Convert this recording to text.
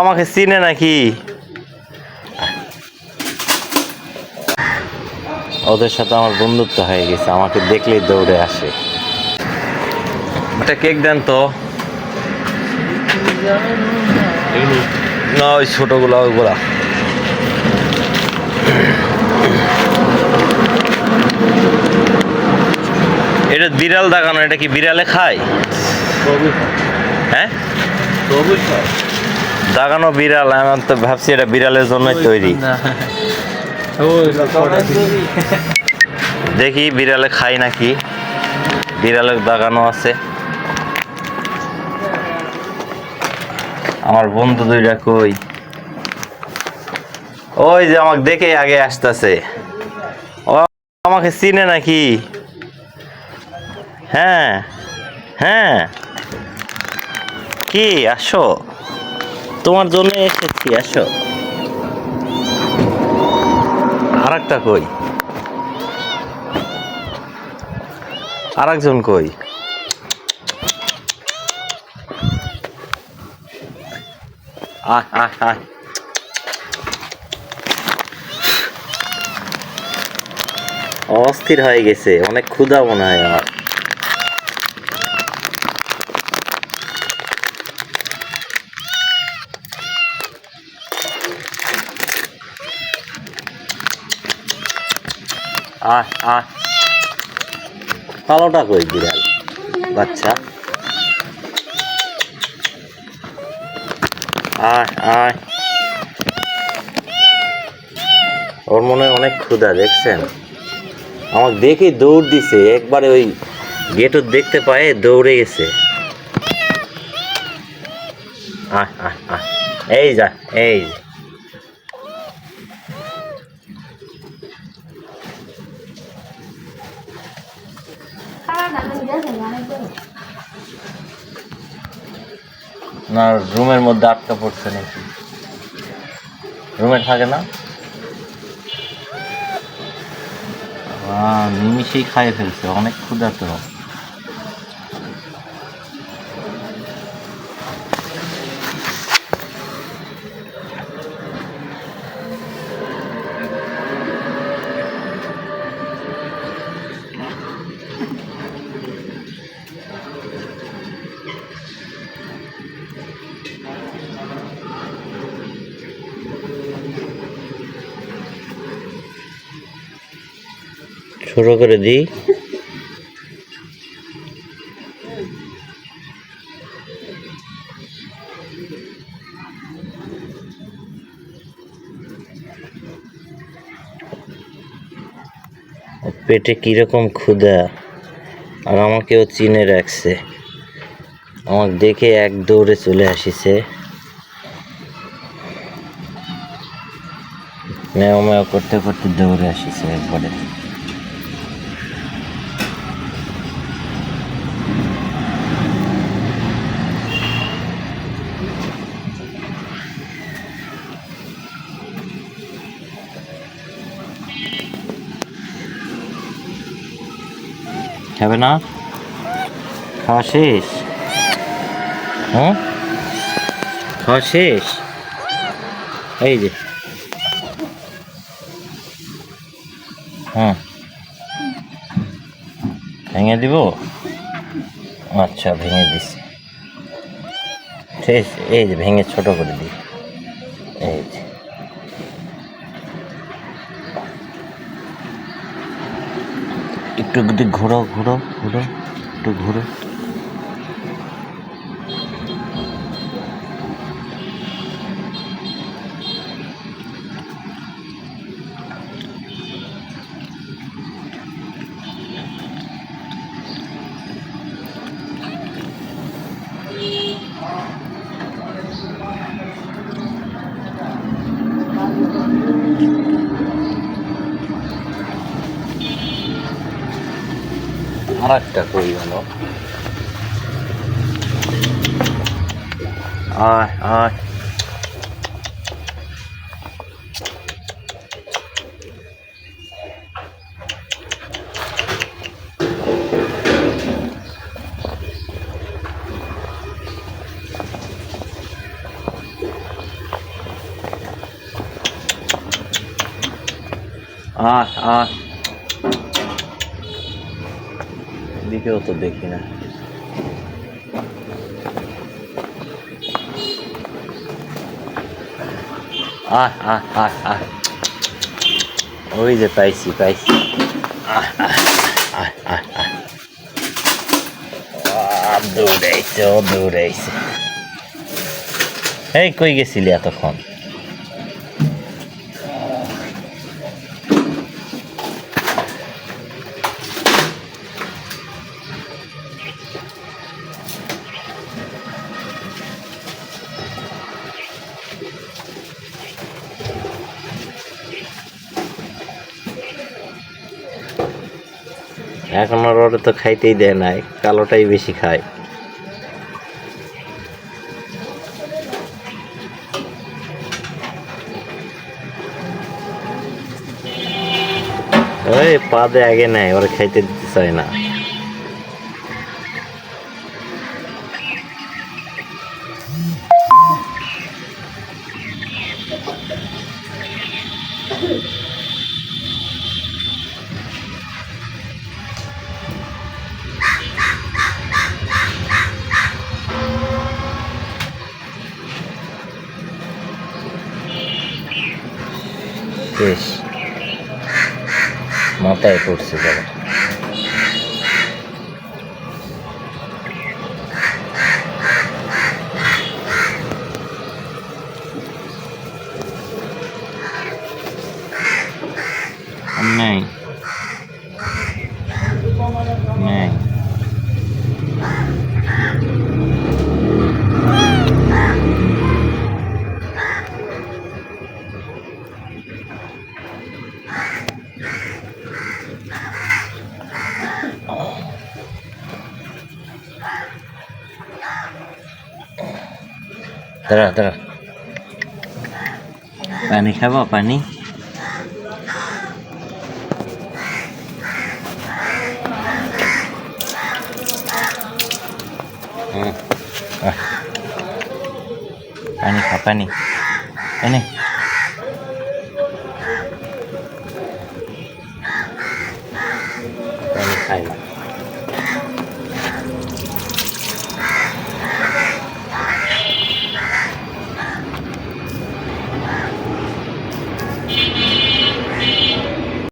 আমাকে চিনে নাকি? ওদের সাথে আমার বন্ধুত্ব হয়ে গেছে আমাকে দেখলেই দৌড়ে আসে। একটা কেক দেন তো। না ওই ছোটগুলো ওইগুলা। এটা বিড়াল দাগানো এটা কি বিড়ালে খায়? হ্যাঁ? দাগানো বিড়াল আমি তো ভাবছি এটা বিড়ালের জন্যই তৈরি। দেখি। বিড়ালে খাই নাকি। বিড়ালের দাগানো আছে। আমার বন্ধু দুইটা কই? ওই যে আমাকে দেখে আগে আসতেছে। ও আমাকে চিনে নাকি? হ্যাঁ হ্যাঁ। কি আসো। তোমার জন্য এসেছি, আসো। আর একটা কই? আর একজন কই অস্থির হয়ে গেছে, অনেক ক্ষুধা মনে হয় আমার। কালোটা কই বিড়াল? বাচ্চা। ওর মনে হয় অনেক ক্ষুধা, দেখছেন? আমার দেখে দৌড় দিছে, একবারে ওই গেটও দেখতে পায়ে, দৌড়ে গেছে। এই যা, এই। যে। না, রুমের মধ্যে আটকা পড়ছে নাকি? রুমে থাকে না? নিমিষেই খাইয়ে ফেলছে, অনেক ক্ষুধা তো ছোট করে দিই। পেটে কীরকম ক্ষুধা, আর আমাকেও চিনে রাখছে। আমাকে দেখে এক দৌড়ে চলে আসিছে। ম্যাও ম্যাও করতে করতে দৌড়ে আসিছে একবারে। খাবে না? খাওয়া শেষ? হ্যাঁ? খাওয়া শেষ? এই যে। হ্যাঁ। ভেঙে দিব? আচ্ছা ভেঙে দিছি। ঠিক এই যে ভেঙে ছোট করে দিই এই যে একটু ঘোরো ঘোরো ঘোরো একটু ঘোরো আর একটা কই হলো আয় আয় আয় আয় এদিকেও তো দেখি না। আহ আহ আহ ওই যে পাইছি পাইছি। আহ আহ আহ আহ। আহ, দৌড়াইছে ও দৌড়াইছে। এই কই গেছিলি এতক্ষণ? এখন আর ওরা তো খাইতেই দেয় নাই, কালোটাই বেশি খায়। ওই পা দে আগে নেয় ওরা খাইতে দিতে চায় না। শেষ মাথায় পড়ছে নেই নেই। দাঁড়া দাঁড়া পানি খাব পানি হুম, আহ। পানি খা পানি এনে পানি খাই না